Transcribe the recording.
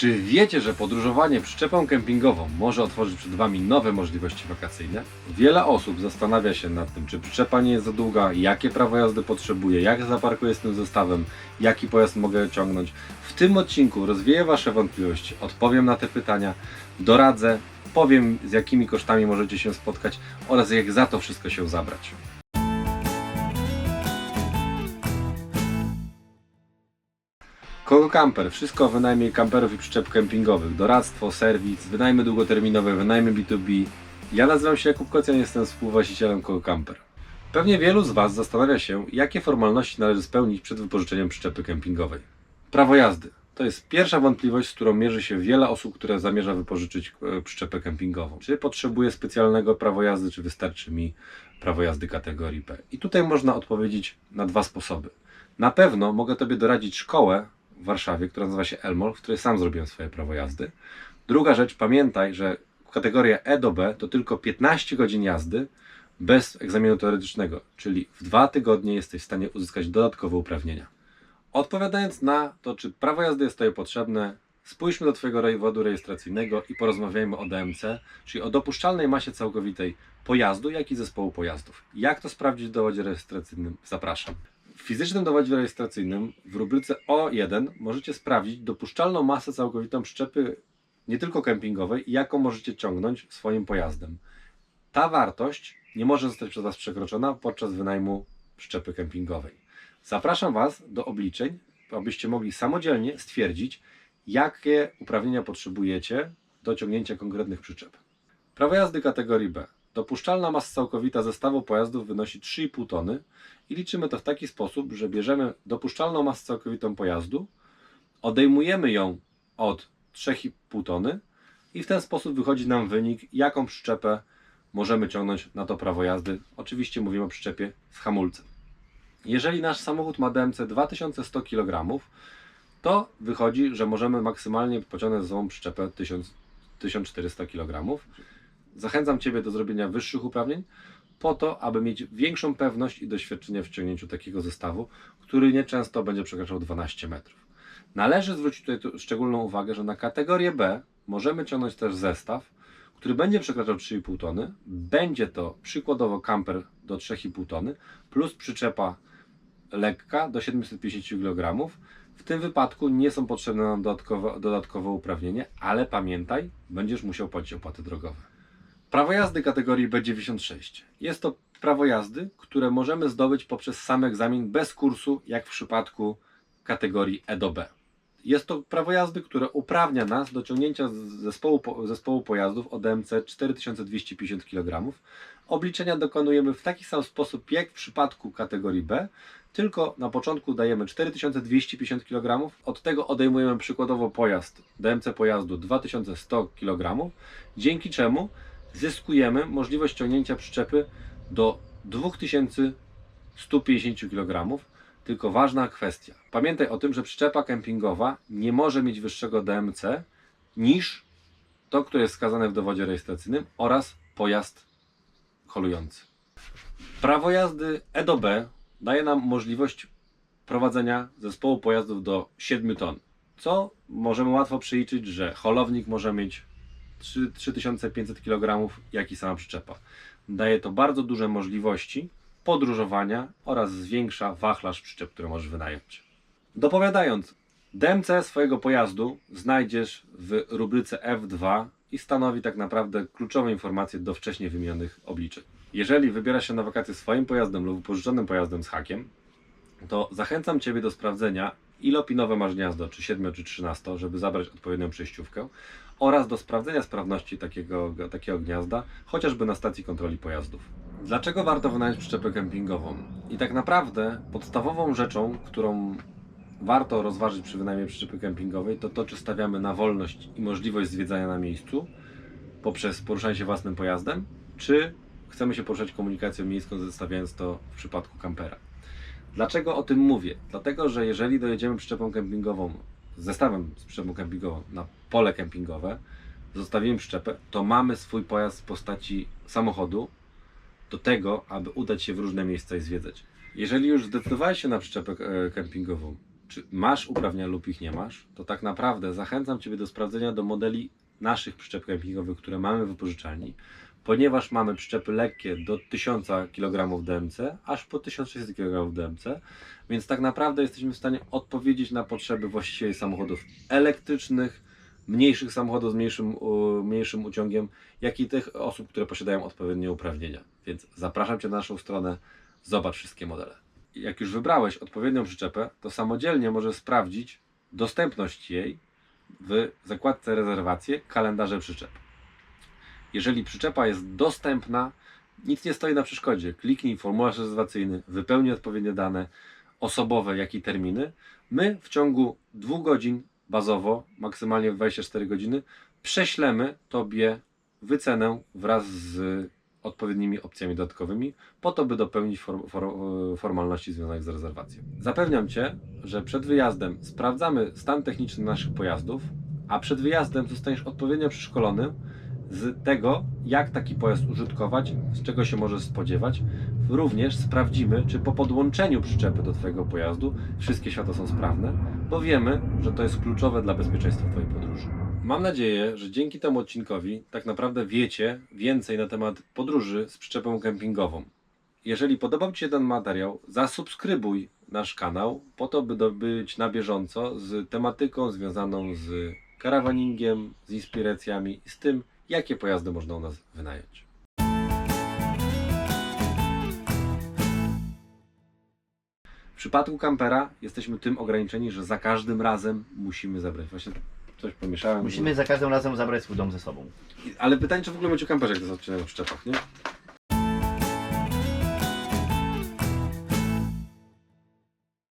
Czy wiecie, że podróżowanie przyczepą kempingową może otworzyć przed Wami nowe możliwości wakacyjne? Wiele osób zastanawia się nad tym, czy przyczepa nie jest za długa, jakie prawo jazdy potrzebuję, jak zaparkuję z tym zestawem, jaki pojazd mogę ciągnąć. W tym odcinku rozwieję Wasze wątpliwości, odpowiem na te pytania, doradzę, powiem z jakimi kosztami możecie się spotkać oraz jak za to wszystko się zabrać. Kogo Camper. Wszystko o wynajmie kamperów i przyczep kempingowych. Doradztwo, serwis, wynajmy długoterminowe, wynajmy B2B. Ja nazywam się Jakub Kocjan, jestem współwłaścicielem Kogo Camper. Pewnie wielu z Was zastanawia się, jakie formalności należy spełnić przed wypożyczeniem przyczepy kempingowej. Prawo jazdy. To jest pierwsza wątpliwość, z którą mierzy się wiele osób, które zamierza wypożyczyć e, przyczepę kempingową. Czy potrzebuję specjalnego prawa jazdy, czy wystarczy mi prawo jazdy kategorii P? I tutaj można odpowiedzieć na dwa sposoby. Na pewno mogę Tobie doradzić szkołę w Warszawie, która nazywa się Elmol, w której sam zrobiłem swoje prawo jazdy. Druga rzecz, pamiętaj, że kategoria E do B to tylko 15 godzin jazdy bez egzaminu teoretycznego, czyli w dwa tygodnie jesteś w stanie uzyskać dodatkowe uprawnienia. Odpowiadając na to, czy prawo jazdy jest Tobie potrzebne, spójrzmy do Twojego dowodu rejestracyjnego i porozmawiajmy o DMC, czyli o dopuszczalnej masie całkowitej pojazdu, jak i zespołu pojazdów. Jak to sprawdzić w dowodzie rejestracyjnym? Zapraszam. W fizycznym dowodzie rejestracyjnym w rubryce O1 możecie sprawdzić dopuszczalną masę całkowitą przyczepy nie tylko kempingowej jaką możecie ciągnąć swoim pojazdem. Ta wartość nie może zostać przez Was przekroczona podczas wynajmu przyczepy kempingowej. Zapraszam Was do obliczeń, abyście mogli samodzielnie stwierdzić, jakie uprawnienia potrzebujecie do ciągnięcia konkretnych przyczep. Prawo jazdy kategorii B. Dopuszczalna masa całkowita zestawu pojazdów wynosi 3,5 tony i liczymy to w taki sposób, że bierzemy dopuszczalną masę całkowitą pojazdu, odejmujemy ją od 3,5 tony i w ten sposób wychodzi nam wynik, jaką przyczepę możemy ciągnąć na to prawo jazdy. Oczywiście mówimy o przyczepie z hamulcem. Jeżeli nasz samochód ma DMC 2100 kg, to wychodzi, że możemy maksymalnie pociągnąć ze sobą przyczepę 1000, 1400 kg. Zachęcam Ciebie do zrobienia wyższych uprawnień, po to, aby mieć większą pewność i doświadczenie w ciągnięciu takiego zestawu, który nieczęsto będzie przekraczał 12 metrów. Należy zwrócić tutaj tu szczególną uwagę, że na kategorię B możemy ciągnąć też zestaw, który będzie przekraczał 3,5 tony. Będzie to przykładowo kamper do 3,5 tony plus przyczepa lekka do 750 kg. W tym wypadku nie są potrzebne nam dodatkowe, dodatkowe uprawnienia, ale pamiętaj, będziesz musiał płacić opłaty drogowe. Prawo jazdy kategorii B96. Jest to prawo jazdy, które możemy zdobyć poprzez sam egzamin bez kursu, jak w przypadku kategorii E do B. Jest to prawo jazdy, które uprawnia nas do ciągnięcia zespołu, po- zespołu pojazdów o DMC 4250 kg. Obliczenia dokonujemy w taki sam sposób jak w przypadku kategorii B, tylko na początku dajemy 4250 kg, od tego odejmujemy przykładowo pojazd, DMC pojazdu 2100 kg, dzięki czemu zyskujemy możliwość ciągnięcia przyczepy do 2150 kg. Tylko ważna kwestia. Pamiętaj o tym, że przyczepa kempingowa nie może mieć wyższego DMC niż to, które jest wskazane w dowodzie rejestracyjnym oraz pojazd holujący. Prawo jazdy E do B daje nam możliwość prowadzenia zespołu pojazdów do 7 ton, co możemy łatwo przeliczyć, że holownik może mieć 3, 3500 kg, jak i sama przyczepa. Daje to bardzo duże możliwości podróżowania oraz zwiększa wachlarz przyczep, które możesz wynająć. Dopowiadając, DMC swojego pojazdu znajdziesz w rubryce F2 i stanowi tak naprawdę kluczowe informacje do wcześniej wymienionych obliczeń. Jeżeli wybierasz się na wakacje swoim pojazdem lub pożyczonym pojazdem z hakiem, to zachęcam Ciebie do sprawdzenia, ile opinowe masz gniazdo, czy 7 czy 13, żeby zabrać odpowiednią przejściówkę oraz do sprawdzenia sprawności takiego, takiego gniazda, chociażby na stacji kontroli pojazdów. Dlaczego warto wynająć przyczepę kempingową? I tak naprawdę podstawową rzeczą, którą warto rozważyć przy wynajmie przyczepy kempingowej, to to, czy stawiamy na wolność i możliwość zwiedzania na miejscu poprzez poruszanie się własnym pojazdem, czy chcemy się poruszać komunikacją miejską, zostawiając to w przypadku kampera. Dlaczego o tym mówię? Dlatego, że jeżeli dojedziemy przyczepą kempingową, zestawem z przyczepą kempingową na pole kempingowe, zostawimy przyczepę, to mamy swój pojazd w postaci samochodu do tego, aby udać się w różne miejsca i zwiedzać. Jeżeli już zdecydowałeś się na przyczepę e, kempingową, czy masz uprawnienia lub ich nie masz, to tak naprawdę zachęcam Ciebie do sprawdzenia do modeli naszych przyczep kempingowych, które mamy w wypożyczalni, ponieważ mamy przyczepy lekkie do 1000 kg DMC, aż po 1600 kg DMC, więc tak naprawdę jesteśmy w stanie odpowiedzieć na potrzeby właścicieli samochodów elektrycznych, mniejszych samochodów z mniejszym, mniejszym uciągiem, jak i tych osób, które posiadają odpowiednie uprawnienia. Więc zapraszam Cię na naszą stronę, zobacz wszystkie modele. Jak już wybrałeś odpowiednią przyczepę, to samodzielnie możesz sprawdzić dostępność jej w zakładce rezerwacje kalendarze przyczep. Jeżeli przyczepa jest dostępna, nic nie stoi na przeszkodzie. Kliknij formularz rezerwacyjny, wypełnij odpowiednie dane osobowe, jak i terminy. My w ciągu dwóch godzin bazowo, maksymalnie w 24 godziny, prześlemy Tobie wycenę wraz z odpowiednimi opcjami dodatkowymi, po to, by dopełnić form, for, formalności związanych z rezerwacją. Zapewniam Cię, że przed wyjazdem sprawdzamy stan techniczny naszych pojazdów, a przed wyjazdem zostaniesz odpowiednio przeszkolony z tego, jak taki pojazd użytkować, z czego się możesz spodziewać. Również sprawdzimy, czy po podłączeniu przyczepy do Twojego pojazdu wszystkie światła są sprawne, bo wiemy, że to jest kluczowe dla bezpieczeństwa Twojej podróży. Mam nadzieję, że dzięki temu odcinkowi tak naprawdę wiecie więcej na temat podróży z przyczepą kempingową. Jeżeli podobał Ci się ten materiał, zasubskrybuj nasz kanał po to, by być na bieżąco z tematyką związaną z karawaningiem, z inspiracjami z tym, jakie pojazdy można u nas wynająć. W przypadku kampera jesteśmy tym ograniczeni, że za każdym razem musimy zabrać. Właśnie coś pomieszałem. Musimy za każdym razem zabrać swój dom ze sobą. Ale pytanie, czy w ogóle o kamperze, jak to odcinek o przyczepach, nie?